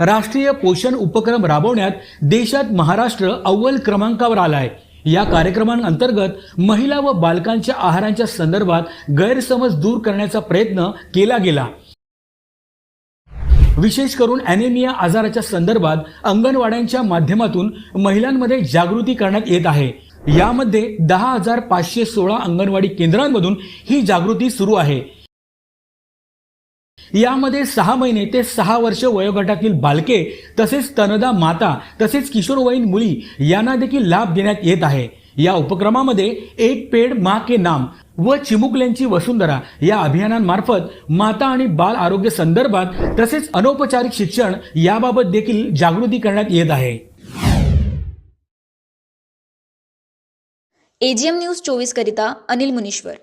राष्ट्रीय पोषण उपक्रम राबवण्यात देशात महाराष्ट्र अव्वल क्रमांकावर आला आहे या कार्यक्रमांअंतर्गत महिला व बालकांच्या आहारांच्या संदर्भात गैरसमज दूर करण्याचा प्रयत्न केला गेला. विशेष करून ॲनेमिया आजाराच्या संदर्भात अंगणवाड्यांच्या माध्यमातून महिलांमध्ये जागृती करण्यात येत आहे. यामध्ये दहा हजार पाचशे सोळा अंगणवाडी केंद्रांमधून ही जागृती सुरू आहे. यामध्ये सहा महिने ते सहा वर्ष वयोगटातील बालके तसेच स्तनदा माता तसेच किशोरवयीन मुली यांना देखील लाभ देण्यात येत आहे. या उपक्रमामध्ये एक पेड मा के नाम व चिमुकल्यांची वसुंधरा या अभियानांमार्फत माता आणि बाल आरोग्य संदर्भात तसेच अनौपचारिक शिक्षण याबाबत देखील जागृती करण्यात येत आहे. एजीएम न्यूज चोवीस करिता अनिल मुनीश्वर.